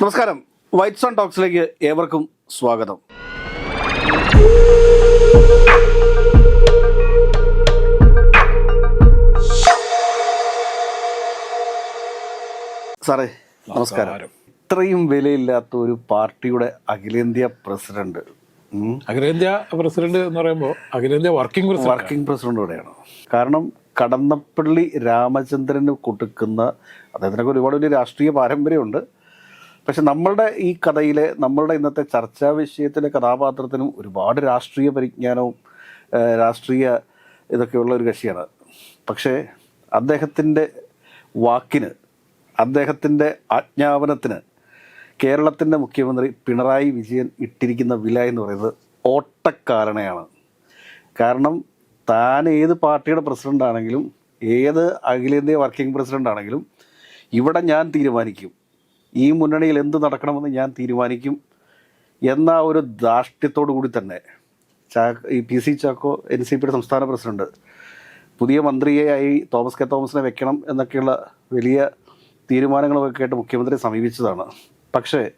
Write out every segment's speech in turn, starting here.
നമസ്കാരം. White sun ടോക്സിലേക്ക് ഏവർക്കും സ്വാഗതം. സാറേ നമസ്കാരം. ഇത്രയും വിലയില്ലാത്ത ഒരു പാർട്ടിയുടെ അഖിലേന്ത്യാ പ്രസിഡന്റ് അഖിലേന്ത്യാ പ്രസിഡന്റ് എന്ന് പറയുമ്പോൾ അഖിലേന്ത്യാ വർക്കിംഗ് പ്രസിഡന്റ്. വർക്കിംഗ് പ്രസിഡന്റ് കൂടെയാണ്. കാരണം കടന്നപ്പള്ളി രാമചന്ദ്രന് കൊടുക്കുന്ന അദ്ദേഹത്തിനൊക്കെ ഒരുപാട് വലിയ രാഷ്ട്രീയ പാരമ്പര്യമുണ്ട്. പക്ഷെ നമ്മളുടെ ഈ കഥയിലെ നമ്മളുടെ ഇന്നത്തെ ചർച്ചാ വിഷയത്തിലെ കഥാപാത്രത്തിനും ഒരുപാട് രാഷ്ട്രീയ പരിജ്ഞാനവും രാഷ്ട്രീയ ഇതൊക്കെയുള്ള ഒരു കക്ഷിയാണ്. പക്ഷേ അദ്ദേഹത്തിന്റെ വാക്കിന് അദ്ദേഹത്തിന്റെ ആജ്ഞാപനത്തിന് കേരളത്തിന്റെ മുഖ്യമന്ത്രി പിണറായി വിജയൻ ഇട്ടിരിക്കുന്ന വില എന്ന് പറയുന്നത് ഓട്ടക്കാരണയാണ് കാരണം താൻ ഏത് പാർട്ടിയുടെ പ്രസിഡന്റ് ആണെങ്കിലും ഏത് അഖിലേന്ത്യാ വർക്കിംഗ് പ്രസിഡന്റ് ആണെങ്കിലും ഇവിടെ ഞാൻ തീരുമാനിക്കും. ഈ മുന്നണിയിൽ എന്ത് നടക്കണമെന്ന് ഞാൻ തീരുമാനിക്കും എന്ന ഒരു ധാർഷ്ട്യത്തോടു കൂടി തന്നെ ചാ ഈ P C Chacko N C പിയുടെ സംസ്ഥാന പ്രസിഡന്റ് പുതിയ മന്ത്രിയായി തോമസ് കെ തോമസിനെ വെക്കണം എന്നൊക്കെയുള്ള വലിയ തീരുമാനങ്ങളൊക്കെ കേട്ട് മുഖ്യമന്ത്രിയെ സമീപിച്ചതാണ്. പക്ഷേ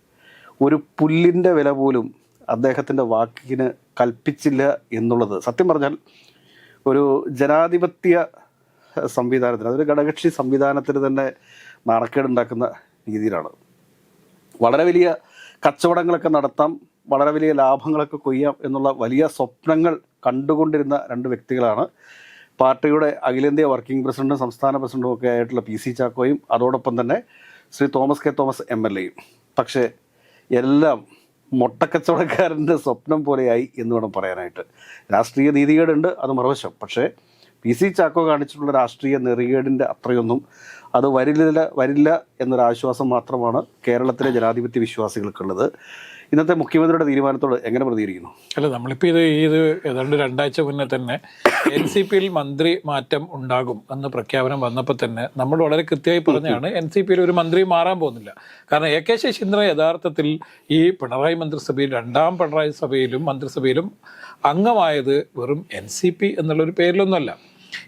ഒരു പുല്ലിന്റെ വില പോലും അദ്ദേഹത്തിന്റെ വാക്കിന് കൽപ്പിച്ചില്ല എന്നുള്ളത് സത്യം പറഞ്ഞാൽ ഒരു ജനാധിപത്യ സംവിധാനത്തിന് അതൊരു ഘടകക്ഷി സംവിധാനത്തിന് തന്നെ നാണക്കേടുണ്ടാക്കുന്ന രീതിയിലാണ്. വളരെ വലിയ കച്ചവടങ്ങളൊക്കെ നടത്താം വളരെ വലിയ ലാഭങ്ങളൊക്കെ കൊയ്യാം എന്നുള്ള വലിയ സ്വപ്നങ്ങൾ കണ്ടുകൊണ്ടിരുന്ന രണ്ട് വ്യക്തികളാണ്. പാർട്ടിയുടെ അഖിലേന്ത്യാ വർക്കിംഗ് പ്രസിഡന്റും സംസ്ഥാന പ്രസിഡന്റും ഒക്കെ ആയിട്ടുള്ള പി സി ചാക്കോയും അതോടൊപ്പം തന്നെ Shri Thomas K Thomas M L എയും. പക്ഷേ എല്ലാം മൊട്ടക്കച്ചവടക്കാരന്റെ സ്വപ്നം പോലെയായി എന്ന് വേണം പറയാനായിട്ട്. രാഷ്ട്രീയ നീതികേടുണ്ട് അത് മറുവശം. പക്ഷേ പി സി ചാക്കോ കാണിച്ചിട്ടുള്ള രാഷ്ട്രീയ നെറികേടിന്റെ അത്രയൊന്നും അത് വരില്ല വരില്ല എന്നൊരാശ്വാസം മാത്രമാണ് കേരളത്തിലെ ജനാധിപത്യ വിശ്വാസികൾക്കുള്ളത്. ഇന്നത്തെ മുഖ്യമന്ത്രിയുടെ തീരുമാനത്തോട് എങ്ങനെ പ്രതികരിക്കുന്നു? അല്ല നമ്മളിപ്പോൾ ഇത് ഇത് ഏതാണ്ട് രണ്ടാഴ്ച മുന്നേ തന്നെ എൻ സി പിയിൽ മന്ത്രി മാറ്റം ഉണ്ടാകും എന്ന പ്രഖ്യാപനം വന്നപ്പോൾ തന്നെ നമ്മൾ വളരെ കൃത്യമായി പറഞ്ഞാണ് എൻ സി പിയിൽ ഒരു മന്ത്രി മാറാൻ പോകുന്നില്ല. കാരണം എ കെ ശശീന്ദ്രൻ യഥാർത്ഥത്തിൽ ഈ പിണറായി മന്ത്രിസഭയിൽ രണ്ടാം പിണറായി സഭയിലും മന്ത്രിസഭയിലും അംഗമായത് വെറും എൻ സി പി എന്നുള്ളൊരു പേരിലൊന്നുമല്ല.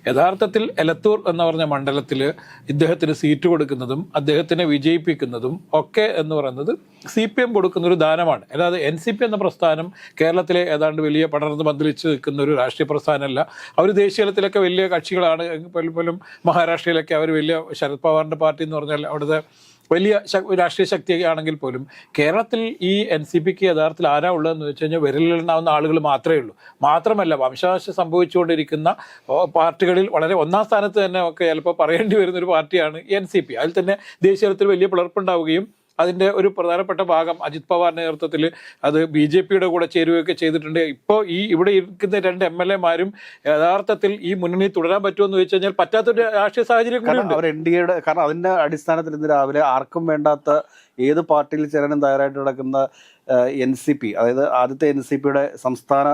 യഥാർത്ഥത്തിൽ എലത്തൂർ എന്ന് പറഞ്ഞ മണ്ഡലത്തിൽ ഇദ്ദേഹത്തിന് സീറ്റ് കൊടുക്കുന്നതും അദ്ദേഹത്തിനെ വിജയിപ്പിക്കുന്നതും ഒക്കെ എന്ന് പറയുന്നത് സി പി എം കൊടുക്കുന്ന ഒരു ദാനമാണ്. അതായത് എൻ സി പി എന്ന പ്രസ്ഥാനം കേരളത്തിലെ ഏതാണ്ട് വലിയ പടർന്ന് പന്തലിച്ച് നിൽക്കുന്ന ഒരു രാഷ്ട്രീയ പ്രസ്ഥാനമല്ല. അവർ ദേശീയതലത്തിലൊക്കെ വലിയ കക്ഷികളാണ്. പലപ്പോഴും പോലും മഹാരാഷ്ട്രയിലൊക്കെ അവർ വലിയ ശരത് പവാറിന്റെ പാർട്ടി എന്ന് പറഞ്ഞാൽ അവിടുത്തെ വലിയ രാഷ്ട്രീയ ശക്തിയാണെങ്കിൽ പോലും കേരളത്തിൽ ഈ എൻ സി പിക്ക് യഥാർത്ഥത്തിൽ ആരാ ഉള്ളതെന്ന് വെച്ച് കഴിഞ്ഞാൽ വിരലിലുണ്ടാവുന്ന ആളുകൾ മാത്രമേ ഉള്ളൂ. മാത്രമല്ല വംശനാശം സംഭവിച്ചുകൊണ്ടിരിക്കുന്ന പാർട്ടികളിൽ വളരെ ഒന്നാം സ്ഥാനത്ത് തന്നെ ഒക്കെ ചിലപ്പോൾ പറയേണ്ടി വരുന്ന ഒരു പാർട്ടിയാണ് എൻ സി പി. അതിൽ തന്നെ ദേശീയ തലത്തിൽ വലിയ പിളർപ്പുണ്ടാവുകയും അതിന്റെ ഒരു പ്രധാനപ്പെട്ട ഭാഗം അജിത് പവാറിന്റെ നേതൃത്വത്തിൽ അത് ബി ജെ പിയുടെ കൂടെ ചേരുകയൊക്കെ ചെയ്തിട്ടുണ്ട്. ഇപ്പോൾ ഈ ഇവിടെ ഇരിക്കുന്ന രണ്ട് എം എൽ എമാരും യഥാർത്ഥത്തിൽ ഈ മുന്നണി തുടരാൻ പറ്റുമെന്ന് ചോദിച്ചു കഴിഞ്ഞാൽ പറ്റാത്തൊരു രാഷ്ട്രീയ സാഹചര്യം കൂടി അവർ എൻ ഡി എയുടെ കാരണം അതിന്റെ അടിസ്ഥാനത്തിൽ ഇന്ന് രാവിലെ ആർക്കും വേണ്ടാത്ത ഏത് പാർട്ടിയിൽ ചേരാനും തയ്യാറായിട്ട് നടക്കുന്ന എൻ സി പി അതായത് ആദ്യത്തെ എൻ സി പിയുടെ സംസ്ഥാന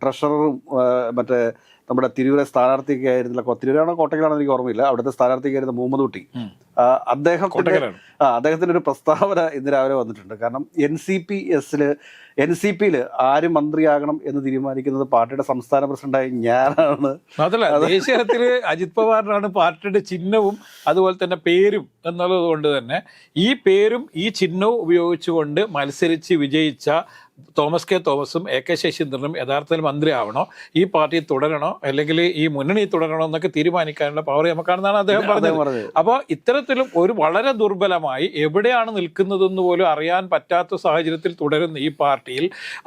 ട്രഷററും മറ്റേ നമ്മുടെ തിരൂരെ സ്ഥാനാർത്ഥിയൊക്കെ ആയിരുന്നില്ല തിരൂരാണോ കോട്ടയ്ക്കലാണോ എനിക്ക് ഓർമ്മയില്ല. അവിടുത്തെ സ്ഥാനാർത്ഥിയൊക്കെ ആയിരുന്ന മുഹമ്മദ് കുട്ടി അദ്ദേഹത്തിന്റെ ആ അദ്ദേഹത്തിന്റെ ഒരു പ്രസ്താവന ഇന്ന് രാവിലെ വന്നിട്ടുണ്ട്. കാരണം എൻ സി പി എസിൽ എൻ സി പിയിൽ ആര് മന്ത്രിയാകണം എന്ന് തീരുമാനിക്കുന്നത് പാർട്ടിയുടെ സംസ്ഥാന പ്രസിഡന്റായ ഞാനാണ്. അതല്ല അജിത് പവാറിനാണ് പാർട്ടിയുടെ ചിഹ്നവും അതുപോലെ തന്നെ പേരും എന്നുള്ളത് കൊണ്ട് തന്നെ ഈ പേരും ഈ ചിഹ്നവും ഉപയോഗിച്ചുകൊണ്ട് മത്സരിച്ച് വിജയിച്ച തോമസ് കെ തോമസും എ കെ ശശീന്ദ്രനും യഥാർത്ഥത്തിൽ മന്ത്രിയാവണോ? ഈ പാർട്ടി തുടരണോ? അല്ലെങ്കിൽ ഈ മുന്നണി തുടരണോ എന്നൊക്കെ തീരുമാനിക്കാനുള്ള പവർ നമുക്കാണെന്നാണ് അദ്ദേഹം പറഞ്ഞത്. അപ്പോൾ ഇത്തരത്തിലും ഒരു വളരെ ദുർബലമായി എവിടെയാണ് നിൽക്കുന്നതെന്ന് പോലും അറിയാൻ പറ്റാത്ത സാഹചര്യത്തിൽ തുടരുന്ന ഈ പാർട്ടിയിൽ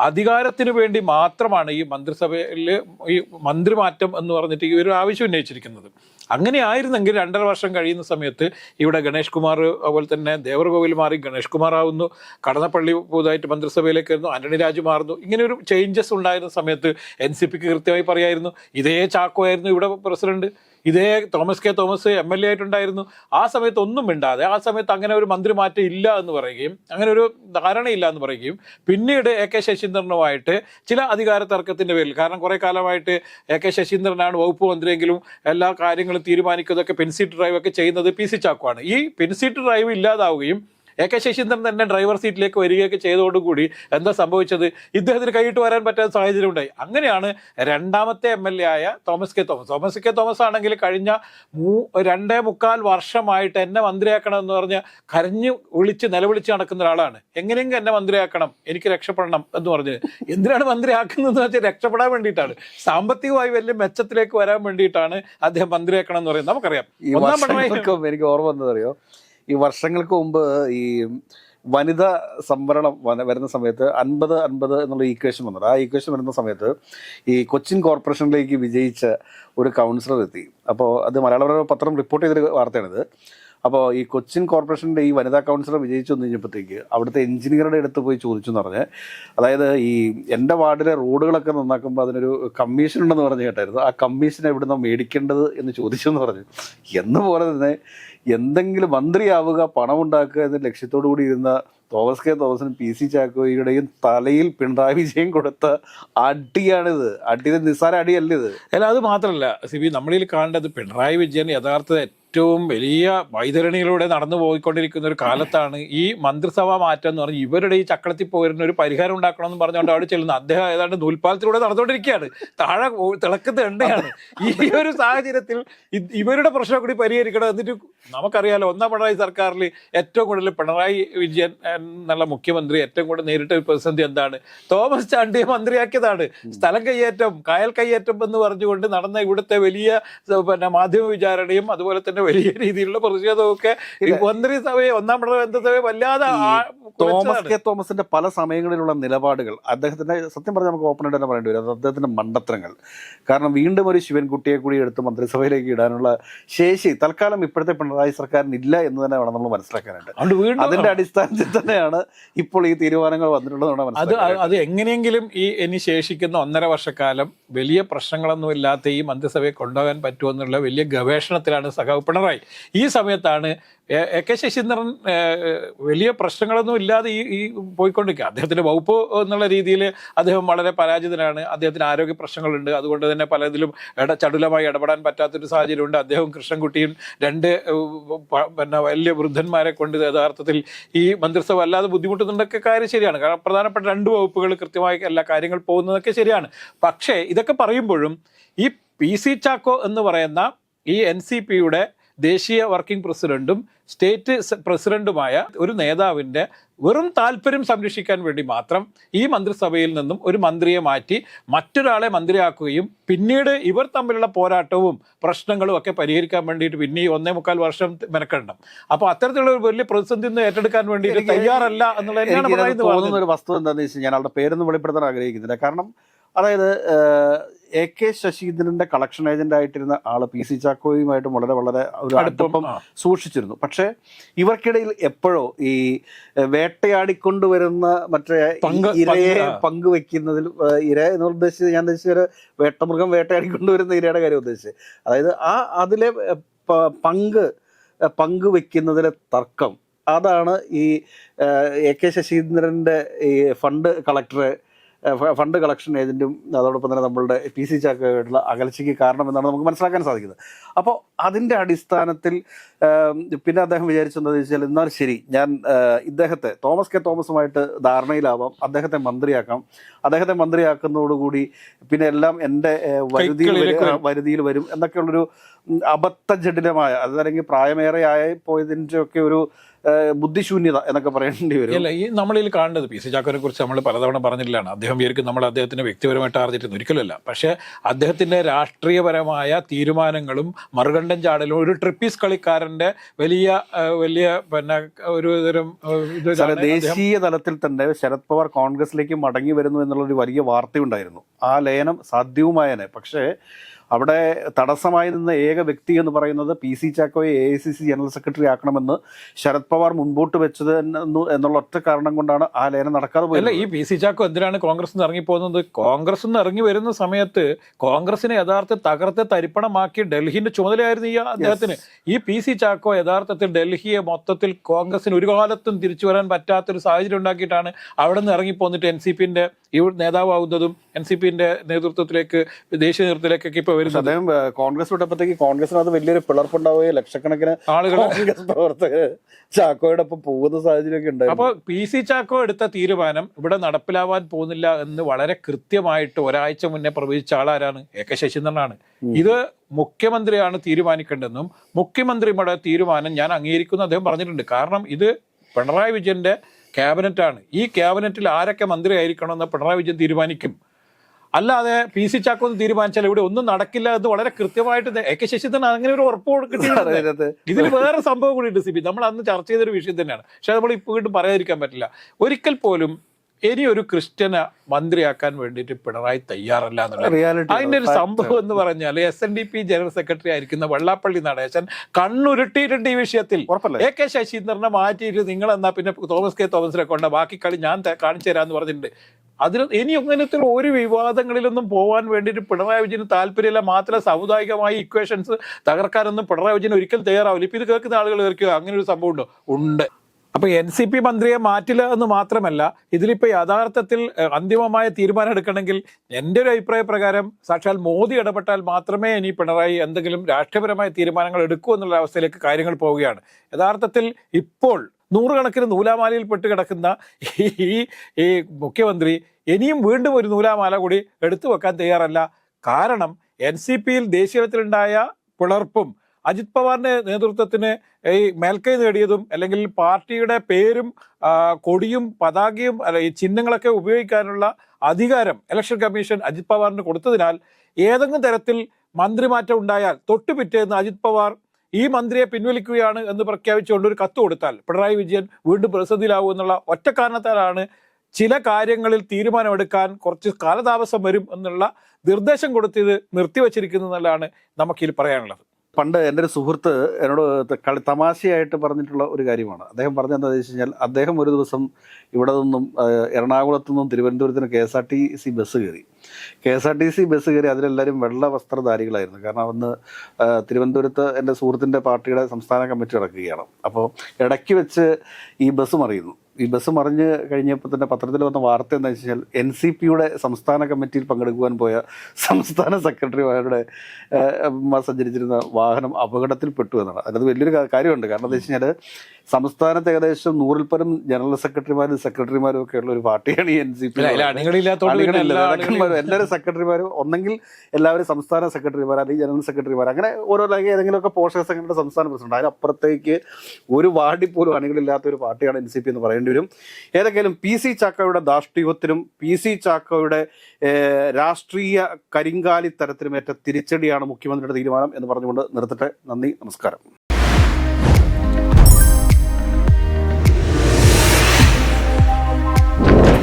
അധികാരത്തിന് വേണ്ടി മാത്രമാണ് ഈ മന്ത്രിസഭയിൽ ഈ മന്ത്രിമാറ്റം എന്ന് പറഞ്ഞിട്ട് ഈ ഒരു ആവശ്യം ഉന്നയിച്ചിരിക്കുന്നത്. അങ്ങനെ ആയിരുന്നെങ്കിൽ രണ്ടര വർഷം കഴിയുന്ന സമയത്ത് ഇവിടെ ഗണേഷ് കുമാർ അതുപോലെ തന്നെ ദേവർകോവിൽ മാറി ഗണേഷ് കുമാർ ആവുന്നു കടന്നപ്പള്ളി പുതുതായിട്ട് മന്ത്രിസഭയിലേക്ക് വരുന്നു ആന്റണി രാജു മാറുന്നു. ഇങ്ങനെ ഒരു ചേഞ്ചസ് ഉണ്ടായിരുന്ന സമയത്ത് എൻ സി പിക്ക് കൃത്യമായി പറയായിരുന്നു ഇതേ ചാക്കോ ആയിരുന്നു ഇവിടെ പ്രസിഡന്റ്. ഇതേ Thomas K Thomas M L A ആയിട്ടുണ്ടായിരുന്നു. ആ സമയത്ത് ഒന്നും മിണ്ടാതെ ആ സമയത്ത് അങ്ങനെ ഒരു മന്ത്രി മാറ്റം ഇല്ല എന്ന് പറയുകയും അങ്ങനെ ഒരു ധാരണയില്ല എന്ന് പറയുകയും പിന്നീട് എ കെ ശശീന്ദ്രനുമായിട്ട് ചില അധികാര തർക്കത്തിന്റെ പേരിൽ കാരണം കുറേ കാലമായിട്ട് എ കെ ശശീന്ദ്രനാണ് വകുപ്പ് മന്ത്രിയെങ്കിലും എല്ലാ കാര്യങ്ങളും തീരുമാനിക്കുന്നതൊക്കെ പെൻസീറ്റ് ഡ്രൈവ് ഒക്കെ ചെയ്യുന്നത് പി സി ചാക്കുവാണ് ഈ പെൻസീറ്റ് ഡ്രൈവ് ഇല്ലാതാവുകയും എ കെ ശശീന്ദ്രൻ തന്നെ ഡ്രൈവർ സീറ്റിലേക്ക് വരികയൊക്കെ ചെയ്തതോടുകൂടി എന്താ സംഭവിച്ചത്? ഇദ്ദേഹത്തിന് കൈയിട്ട് വരാൻ പറ്റാത്ത സാഹചര്യം ഉണ്ടായി. അങ്ങനെയാണ് രണ്ടാമത്തെ എം എൽ എ ആയ തോമസ് കെ തോമസ്. തോമസ് കെ തോമസ് ആണെങ്കിൽ കഴിഞ്ഞ മൂ രണ്ടേ മുക്കാൽ വർഷമായിട്ട് എന്നെ മന്ത്രിയാക്കണം എന്ന് പറഞ്ഞ് കരഞ്ഞു വിളിച്ച് നിലവിളിച്ച് നടക്കുന്ന ഒരാളാണ്. എങ്ങനെയെങ്കിലും എന്നെ മന്ത്രിയാക്കണം എനിക്ക് രക്ഷപ്പെടണം എന്ന് പറഞ്ഞ്. എന്തിനാണ് മന്ത്രിയാക്കുന്നതെന്ന് വെച്ചാൽ രക്ഷപ്പെടാൻ വേണ്ടിയിട്ടാണ്. സാമ്പത്തികമായി വലിയ മെച്ചത്തിലേക്ക് വരാൻ വേണ്ടിയിട്ടാണ് അദ്ദേഹം മന്ത്രിയാക്കണം എന്ന് പറയുന്നത്. നമുക്കറിയാം. ഒന്നാം പിണറായി എനിക്ക് ഓർമ്മ വന്നതറിയോ ഈ വർഷങ്ങൾക്ക് മുമ്പ് ഈ വനിതാ സംവരണം വരുന്ന സമയത്ത് അൻപത് അൻപത് എന്നുള്ള ഈക്വേഷൻ വന്നത്. ആ ഈക്വേഷൻ വരുന്ന സമയത്ത് ഈ കൊച്ചിൻ കോർപ്പറേഷനിലേക്ക് വിജയിച്ച ഒരു കൗൺസിലർ എത്തി. അപ്പോൾ അത് മലയാള പത്രം റിപ്പോർട്ട് ചെയ്തൊരു വാർത്തയാണിത്. അപ്പോൾ ഈ കൊച്ചിൻ കോർപ്പറേഷന്റെ ഈ വനിതാ കൗൺസിലർ വിജയിച്ചു വന്നു കഴിഞ്ഞപ്പോഴത്തേക്ക് അവിടുത്തെ എഞ്ചിനീയറുടെ അടുത്ത് പോയി ചോദിച്ചു എന്ന് പറഞ്ഞ്. അതായത് ഈ എന്റെ വാർഡിലെ റോഡുകളൊക്കെ നന്നാക്കുമ്പോൾ അതിനൊരു കമ്മീഷൻ ഉണ്ടെന്ന് പറഞ്ഞ് കേട്ടായിരുന്നു. ആ കമ്മീഷൻ എവിടുന്ന മേടിക്കേണ്ടത് എന്ന് ചോദിച്ചു എന്ന് പറഞ്ഞു. എന്ന് പോലെ തന്നെ എന്തെങ്കിലും മന്ത്രിയാവുക പണം ഉണ്ടാക്കുക എന്ന ലക്ഷ്യത്തോടു കൂടി ഇരുന്ന തോമസ് കെ തോമസിനും പി സി ചാക്കോയുടെയും തലയിൽ പിണറായി വിജയൻ കൊടുത്ത അടിയാണിത്. അടി നിസ്സാര അടിയല്ല ഇത് അല്ല അത് മാത്രമല്ല സിബി നമ്മളിൽ കാണേണ്ടത് പിണറായി വിജയൻ യഥാർത്ഥ ഏറ്റവും വലിയ വൈതരണിയിലൂടെ നടന്നു പോയിക്കൊണ്ടിരിക്കുന്ന ഒരു കാലത്താണ് ഈ മന്ത്രിസഭാ മാറ്റം എന്ന് പറഞ്ഞ് ഇവരുടെ ഈ ചക്രത്തിൽ പോയിരുന്ന ഒരു പരിഹാരം ഉണ്ടാക്കണമെന്ന് പറഞ്ഞുകൊണ്ട് അവിടെ ചെല്ലുന്നത്. അദ്ദേഹം ഏതാണ്ട് നൂൽപ്പാലത്തിലൂടെ നടന്നുകൊണ്ടിരിക്കുകയാണ്. താഴെ തിളക്കത്ത് എണ്ണയാണ്. ഈ ഒരു സാഹചര്യത്തിൽ ഇവരുടെ പ്രശ്നം കൂടി പരിഹരിക്കണം എന്നിട്ട് നമുക്കറിയാലോ ഒന്നാം പിണറായി സർക്കാരിൽ ഏറ്റവും കൂടുതൽ പിണറായി വിജയൻ എന്നുള്ള മുഖ്യമന്ത്രി ഏറ്റവും കൂടുതൽ നേരിട്ട ഒരു പ്രതിസന്ധി എന്താണ്? തോമസ് ചാണ്ടിയെ മന്ത്രിയാക്കിയതാണ്. സ്ഥലം കയ്യേറ്റം കായൽ കയ്യേറ്റം എന്ന് പറഞ്ഞുകൊണ്ട് നടന്ന ഇവിടുത്തെ വലിയ പിന്നെ മാധ്യമ വിചാരണയും അതുപോലെ തന്നെ വലിയ രീതിയിലുള്ള പ്രതിഷേധമൊക്കെ മന്ത്രിസഭയെ ഒന്നാം പിണറായി മന്ത്രിസഭയെ വല്ലാതെ തോമസ് കെ തോമസിന്റെ പല സമയങ്ങളിലുള്ള നിലപാടുകൾ അദ്ദേഹത്തിന്റെ സത്യം പറഞ്ഞാൽ നമുക്ക് ഓപ്പൺ ആയിട്ട് തന്നെ പറയേണ്ടി വരും. അത് അദ്ദേഹത്തിന്റെ മണ്ടത്തരങ്ങൾ. കാരണം വീണ്ടും ഒരു ശിവൻകുട്ടിയെ കൂടി എടുത്ത് മന്ത്രിസഭയിലേക്ക് ഇടാനുള്ള ശേഷി തൽക്കാലം ഇപ്പോഴത്തെ പിണറായി സർക്കാരിന് ഇല്ല എന്ന് തന്നെ വേണം നമ്മൾ മനസ്സിലാക്കാനായിട്ട്. വീണ്ടും അതിന്റെ അടിസ്ഥാനത്തിൽ തന്നെയാണ് ഇപ്പോൾ ഈ തീരുമാനങ്ങൾ വന്നിട്ടുള്ളത് അത് അത് എങ്ങനെയെങ്കിലും ഈ ഇനി ശേഷിക്കുന്ന ഒന്നര വർഷക്കാലം വലിയ പ്രശ്നങ്ങളൊന്നും ഇല്ലാത്ത ഈ മന്ത്രിസഭയെ കൊണ്ടുപോകാൻ പറ്റുമെന്നുള്ള വലിയ ഗവേഷണത്തിലാണ് സഖാവ് പിണറായി. ഈ സമയത്താണ് എ- കെ ശശീന്ദ്രൻ വലിയ പ്രശ്നങ്ങളൊന്നും ഇല്ലാതെ ഈ ഈ പോയിക്കൊണ്ടിരിക്കുക. അദ്ദേഹത്തിന്റെ വകുപ്പ് എന്നുള്ള രീതിയിൽ അദ്ദേഹം വളരെ പരാജിതനാണ്. അദ്ദേഹത്തിന് ആരോഗ്യ പ്രശ്നങ്ങളുണ്ട്. അതുകൊണ്ട് തന്നെ പലതിലും ഇട ചടുലമായി ഇടപെടാൻ പറ്റാത്തൊരു സാഹചര്യമുണ്ട്. അദ്ദേഹവും കൃഷ്ണൻകുട്ടിയും രണ്ട് പിന്നെ വലിയ വൃദ്ധന്മാരെ കൊണ്ട് യഥാർത്ഥത്തിൽ ഈ മന്ത്രിസഭ അല്ലാതെ ബുദ്ധിമുട്ടുന്നുണ്ടൊക്കെ കാര്യം ശരിയാണ്. കാരണം പ്രധാനപ്പെട്ട രണ്ട് വകുപ്പുകൾ കൃത്യമായി എല്ലാ കാര്യങ്ങൾ പോകുന്നതൊക്കെ ശരിയാണ്. പക്ഷേ ഇതൊക്കെ പറയുമ്പോഴും ഈ പി സി ചാക്കോ എന്ന് പറയുന്ന ഈ എൻ സി പിയുടെ ദേശീയ വർക്കിംഗ് പ്രസിഡന്റും സ്റ്റേറ്റ് പ്രസിഡന്റുമായ ഒരു നേതാവിന്റെ വെറും താല്പര്യം സംരക്ഷിക്കാൻ വേണ്ടി മാത്രം ഈ മന്ത്രിസഭയിൽ നിന്നും ഒരു മന്ത്രിയെ മാറ്റി മറ്റൊരാളെ മന്ത്രിയാക്കുകയും പിന്നീട് ഇവർ തമ്മിലുള്ള പോരാട്ടവും പ്രശ്നങ്ങളും ഒക്കെ പരിഹരിക്കാൻ വേണ്ടിയിട്ട് പിന്നെ ഈ ഒന്നേ മുക്കാൽ വർഷം മെനക്കെടണം. അപ്പോൾ അത്തരത്തിലുള്ള ഒരു വലിയ പ്രതിസന്ധി നിന്ന് ഏറ്റെടുക്കാൻ വേണ്ടി തയ്യാറല്ല എന്നുള്ള തോന്നുന്ന ഒരു വസ്തു എന്താണെന്ന് വെച്ചാൽ ഞാൻ അവരുടെ പേരൊന്നും വെളിപ്പെടുത്താൻ ആഗ്രഹിക്കുന്നില്ല. കാരണം അതായത് എ കെ ശശീന്ദ്രന്റെ കളക്ഷൻ ഏജന്റ് ആയിട്ടിരുന്ന ആൾ പി സി ചാക്കോയുമായിട്ട് വളരെ വളരെ ഒരു അടുപ്പം, സൂക്ഷിച്ചിരുന്നു. പക്ഷേ ഇവർക്കിടയിൽ എപ്പോഴോ ഈ വേട്ടയാടിക്കൊണ്ടുവരുന്ന മറ്റേ ഇരയെ. പങ്കുവെക്കുന്നതിൽ ഇര എന്ന് ഉദ്ദേശിച്ചത് ഞാൻ ഉദ്ദേശിച്ച ഒരു വേട്ടമൃഗം വേട്ടയാടിക്കൊണ്ടുവരുന്ന ഇരയുടെ കാര്യം ഉദ്ദേശിച്ചത് അതായത് ആ അതിലെ പങ്ക് പങ്കുവെക്കുന്നതിലെ തർക്കം. അതാണ് ഈ എ കെ ശശീന്ദ്രന്റെ ഈ ഫണ്ട് കളക്ടറെ ഫണ്ട് കളക്ഷൻ ഏജന്റും അതോടൊപ്പം തന്നെ നമ്മളുടെ പി സി ചാക്കായിട്ടുള്ള അകൽച്ചയ്ക്ക് കാരണമെന്നാണ് നമുക്ക് മനസ്സിലാക്കാൻ സാധിക്കുന്നത്. അപ്പോൾ അതിന്റെ അടിസ്ഥാനത്തിൽ പിന്നെ അദ്ദേഹം വിചാരിച്ചെന്താണെന്ന് വെച്ചാൽ എന്നാൽ ശരി ഞാൻ ഇദ്ദേഹത്തെ തോമസ് കെ തോമസുമായിട്ട് ധാരണയിലാവാം അദ്ദേഹത്തെ മന്ത്രിയാക്കാം. അദ്ദേഹത്തെ മന്ത്രിയാക്കുന്നതോടുകൂടി പിന്നെ എല്ലാം എന്റെ വരുതിയിൽ വരുതിയിൽ വരും. എന്നൊക്കെയുള്ളൊരു അബദ്ധജടിലമായ അതല്ലെങ്കിൽ പ്രായമേറെ ആയി പോയതിന്റെയൊക്കെ ഒരു ബുദ്ധിശൂന്യത എന്നൊക്കെ പറയേണ്ടി വരും. അല്ല ഈ നമ്മളിൽ കാണുന്നത് പി സി ചാക്കോനെ കുറിച്ച് നമ്മൾ പലതവണ പറഞ്ഞില്ലാണ് അദ്ദേഹം വിചാരിക്കും നമ്മൾ അദ്ദേഹത്തിന് വ്യക്തിപരമായിട്ട് ആർജിച്ചിരുന്നു ഒരിക്കലല്ല പക്ഷെ അദ്ദേഹത്തിന്റെ രാഷ്ട്രീയപരമായ തീരുമാനങ്ങളും മറുകണ്ഠം ചാടലും ഒരു ട്രിപ്പീസ് കളിക്കാരന്റെ വലിയ വലിയ പിന്നെ ഒരു തരം ദേശീയ തലത്തിൽ തന്നെ ശരത് പവാർ കോൺഗ്രസിലേക്ക് മടങ്ങി വരുന്നു എന്നുള്ളൊരു വലിയ വാർത്തയുണ്ടായിരുന്നു. ആ ലയനം സാധ്യവുമായനെ. പക്ഷേ അവിടെ തടസ്സമായി നിന്ന ഏക വ്യക്തി എന്ന് പറയുന്നത് P C ചാക്കോയെ A I C C general secretary ആക്കണമെന്ന് Sharad Pawar മുൻപോട്ട് വെച്ചത് എന്നുള്ള ഒറ്റ കാരണം കൊണ്ടാണ് ആ ലയനം നടക്കാതെ അല്ല പോയത് ഈ പി സി ചാക്കോ എന്തിനാണ് കോൺഗ്രസ് നിന്ന് ഇറങ്ങി പോകുന്നത് കോൺഗ്രസ് നിന്ന് ഇറങ്ങി വരുന്ന സമയത്ത് കോൺഗ്രസിനെ യഥാർത്ഥ തകർത്ത് തരിപ്പണമാക്കി ഡൽഹിന്റെ ചുമതലയായിരുന്നു ഈ അദ്ദേഹത്തിന്. ഈ പി സി ചാക്കോ യഥാർത്ഥത്തിൽ ഡൽഹിയെ മൊത്തത്തിൽ കോൺഗ്രസിന് ഒരു കാലത്തും തിരിച്ചു വരാൻ പറ്റാത്തൊരു സാഹചര്യം ഉണ്ടാക്കിയിട്ടാണ് അവിടെ നിന്ന് ഇറങ്ങി പോന്നിട്ട് എൻ സി പിന്റെ ഈ നേതാവാകുന്നതും. എൻ സി പിന്റെ നേതൃത്വത്തിലേക്ക് ദേശീയ നേതൃത്വത്തിലേക്കൊക്കെ ഇപ്പൊ വരുന്നത്? അദ്ദേഹം കോൺഗ്രസ് വിട്ടപ്പോഴത്തേക്ക് കോൺഗ്രസിനകത്ത് വലിയൊരു പിളർപ്പുണ്ടാവുകയും ലക്ഷക്കണക്കിന് ആളുകൾ കോൺഗ്രസ് പ്രവർത്തകർ ചാക്കോയുടെ ഒപ്പം പോകുന്ന സാഹചര്യമൊക്കെ ഉണ്ട് അപ്പോൾ പി സി ചാക്കോ എടുത്ത തീരുമാനം ഇവിടെ നടപ്പിലാവാൻ പോകുന്നില്ല എന്ന് വളരെ കൃത്യമായിട്ട് ഒരാഴ്ച മുന്നേ പ്രവചിച്ച ആളാരാണ് എ കെ ശശീന്ദ്രനാണ്. ഇത് മുഖ്യമന്ത്രിയാണ് തീരുമാനിക്കേണ്ടതെന്നും മുഖ്യമന്ത്രിയുടെ തീരുമാനം ഞാൻ അംഗീകരിക്കുന്നു അദ്ദേഹം പറഞ്ഞിട്ടുണ്ട്. കാരണം ഇത് പിണറായി വിജയന്റെ ക്യാബിനറ്റാണ്. ഈ ക്യാബിനറ്റിൽ ആരൊക്കെ മന്ത്രി ആയിരിക്കണമെന്ന് പിണറായി വിജയൻ തീരുമാനിക്കും. അല്ലാതെ പി സി ചാക്കോ എന്ന് തീരുമാനിച്ചാൽ ഇവിടെ ഒന്നും നടക്കില്ല എന്ന് വളരെ കൃത്യമായിട്ട് എ കെ ശശിധരൻ അങ്ങനെ ഒരു ഉറപ്പ് കൊടുക്കുന്നത് ഇതിൽ വേറെ സംഭവം കൂടി ഉണ്ട് സിബി നമ്മൾ അന്ന് ചർച്ച ചെയ്തൊരു വിഷയം തന്നെയാണ്. പക്ഷെ നമ്മൾ ഇപ്പൊ വീണ്ടും പറയാതിരിക്കാൻ പറ്റില്ല. ഒരിക്കൽ പോലും ഇനി ഒരു ക്രിസ്ത്യനെ മന്ത്രിയാക്കാൻ വേണ്ടിയിട്ട് പിണറായി തയ്യാറല്ല എന്നുള്ളത്. അതിന്റെ ഒരു സംഭവം എന്ന് പറഞ്ഞാൽ S N D P general secretary ആയിരിക്കുന്ന വെള്ളാപ്പള്ളി നടേശൻ കണ്ണുരുട്ടിയിട്ടുണ്ട് ഈ വിഷയത്തിൽ. ഉറപ്പല്ലേ? എ കെ ശശീന്ദ്രനെ മാറ്റിയിട്ട് നിങ്ങൾ എന്നാ പിന്നെ തോമസ് കെ തോമസിനെ കൊണ്ട ബാക്കി കളി ഞാൻ കാണിച്ചു തരാന്ന് പറഞ്ഞിട്ടുണ്ട്. അതിന് ഇനി അങ്ങനത്തെ ഒരു വിവാദങ്ങളിലൊന്നും പോകാൻ വേണ്ടിയിട്ട് പിണറായി വിജയന് താല്പര്യമില്ല. മാത്രമല്ല സാമുദായികമായി ഇക്വേഷൻസ് തകർക്കാനൊന്നും പിണറായി വിജയൻ ഒരിക്കലും തയ്യാറാവില്ല. ഇപ്പം ഇത് കേൾക്കുന്ന ആളുകൾ കേൾക്കുക അങ്ങനെ ഒരു സംഭവം ഉണ്ടോ? ഉണ്ട്. അപ്പൊ എൻ സി പി മന്ത്രിയെ മാറ്റില്ല എന്ന് മാത്രമല്ല ഇതിലിപ്പോ യഥാർത്ഥത്തിൽ അന്തിമമായ തീരുമാനം എടുക്കണമെങ്കിൽ എന്റെ ഒരു അഭിപ്രായ പ്രകാരം സാക്ഷാൽ മോദി ഇടപെട്ടാൽ മാത്രമേ ഇനി പിണറായി എന്തെങ്കിലും രാഷ്ട്രീയപരമായ തീരുമാനങ്ങൾ എടുക്കൂ എന്നുള്ള അവസ്ഥയിലേക്ക് കാര്യങ്ങൾ പോവുകയാണ്. യഥാർത്ഥത്തിൽ ഇപ്പോൾ നൂറുകണക്കിന് നൂലാമാലയിൽ പെട്ട് കിടക്കുന്ന ഈ ഈ മുഖ്യമന്ത്രി ഇനിയും വീണ്ടും ഒരു നൂലാമാല കൂടി എടുത്തു വെക്കാൻ തയ്യാറല്ല. കാരണം എൻ സി പിയിൽ ദേശീയതലത്തിലുണ്ടായ പിളർപ്പും അജിത് പവാറിന്റെ നേതൃത്വത്തിന് ഈ മേൽക്കൈ നേടിയതും അല്ലെങ്കിൽ പാർട്ടിയുടെ പേരും കൊടിയും പതാകയും ഈ ചിഹ്നങ്ങളൊക്കെ ഉപയോഗിക്കാനുള്ള അധികാരം ഇലക്ഷൻ കമ്മീഷൻ അജിത് പവാറിന് കൊടുത്തതിനാൽ ഏതെങ്കിലും തരത്തിൽ മന്ത്രിമാറ്റം ഉണ്ടായാൽ തൊട്ടു പിറ്റേന്ന് അജിത് പവാർ ഈ മന്ത്രിയെ പിൻവലിക്കുകയാണ് എന്ന് പ്രഖ്യാപിച്ചുകൊണ്ട് ഒരു കത്ത് കൊടുത്താൽ പിണറായി വിജയൻ വീണ്ടും പ്രതിസന്ധിയിലാവും എന്നുള്ള ഒറ്റ കാരണത്താലാണ് ചില കാര്യങ്ങളിൽ തീരുമാനമെടുക്കാൻ കുറച്ച് കാലതാമസം വരും എന്നുള്ള നിർദ്ദേശം കൊടുത്തത് നിർത്തിവച്ചിരിക്കുന്നു എന്നുള്ളതാണ് നമുക്കിതിൽ പറയാനുള്ളത്. പണ്ട് എന്റെ ഒരു സുഹൃത്ത് എന്നോട് കളി തമാശയായിട്ട് പറഞ്ഞിട്ടുള്ള ഒരു കാര്യമാണ്. അദ്ദേഹം പറഞ്ഞതെന്താണെന്ന് വെച്ച് കഴിഞ്ഞാൽ അദ്ദേഹം ഒരു ദിവസം ഇവിടെ നിന്നും എറണാകുളത്തു നിന്നും തിരുവനന്തപുരത്തിന് K S R T C bus കയറി. K S R T C bus കയറി അതിലെല്ലാവരും വെള്ള വസ്ത്രധാരികളായിരുന്നു. കാരണം അന്ന് തിരുവനന്തപുരത്ത് എന്റെ സുഹൃത്തിന്റെ പാർട്ടിയുടെ സംസ്ഥാന കമ്മിറ്റി നടക്കുകയാണ്. അപ്പോൾ ഇടയ്ക്ക് വെച്ച് ഈ ബസ് മറിയുന്നു. ഈ ബസ് മറിഞ്ഞ് കഴിഞ്ഞപ്പോൾ തന്നെ പത്രത്തിൽ വന്ന വാർത്ത എന്താ വെച്ചാൽ എൻ സി പിയുടെ സംസ്ഥാന കമ്മിറ്റിയിൽ പങ്കെടുക്കുവാൻ പോയ സംസ്ഥാന സെക്രട്ടറിമാരുടെ സഞ്ചരിച്ചിരുന്ന വാഹനം അപകടത്തിൽപ്പെട്ടു എന്നാണ്. അതിനകത്ത് വലിയൊരു കാര്യമുണ്ട്. കാരണം എന്താ വെച്ച് കഴിഞ്ഞാൽ സംസ്ഥാനത്ത് ഏകദേശം നൂറിൽ പരം ജനറൽ സെക്രട്ടറിമാരും സെക്രട്ടറിമാരും ഒക്കെ ഉള്ള ഒരു പാർട്ടിയാണ് ഈ എൻ സി പി എല്ലാവരും സെക്രട്ടറിമാരും ഒന്നെങ്കിൽ എല്ലാവരും സംസ്ഥാന സെക്രട്ടറിമാർ അല്ലെങ്കിൽ ജനറൽ സെക്രട്ടറിമാർ. അങ്ങനെ ഓരോ അല്ലെങ്കിൽ ഏതെങ്കിലുമൊക്കെ പോഷക സംഘടന സംസ്ഥാന പ്രസിഡന്റ്. അതിനപ്പുറത്തേക്ക് ഒരു വാർഡിൽ പോലും അണികളില്ലാത്ത ഒരു പാർട്ടിയാണ് എൻ സി പി എന്ന് പറയേണ്ടി വരും. ഏതൊക്കെയാലും പി സി ചാക്കോയുടെ ദാഷ്ട്രീയത്തിനും പി സി ചാക്കോയുടെ രാഷ്ട്രീയ കരിങ്കാലി തരത്തിനും ഏറ്റ തിരിച്ചടിയാണ് മുഖ്യമന്ത്രിയുടെ തീരുമാനം എന്ന് പറഞ്ഞുകൊണ്ട് നിർത്തട്ടെ. നന്ദി നമസ്കാരം.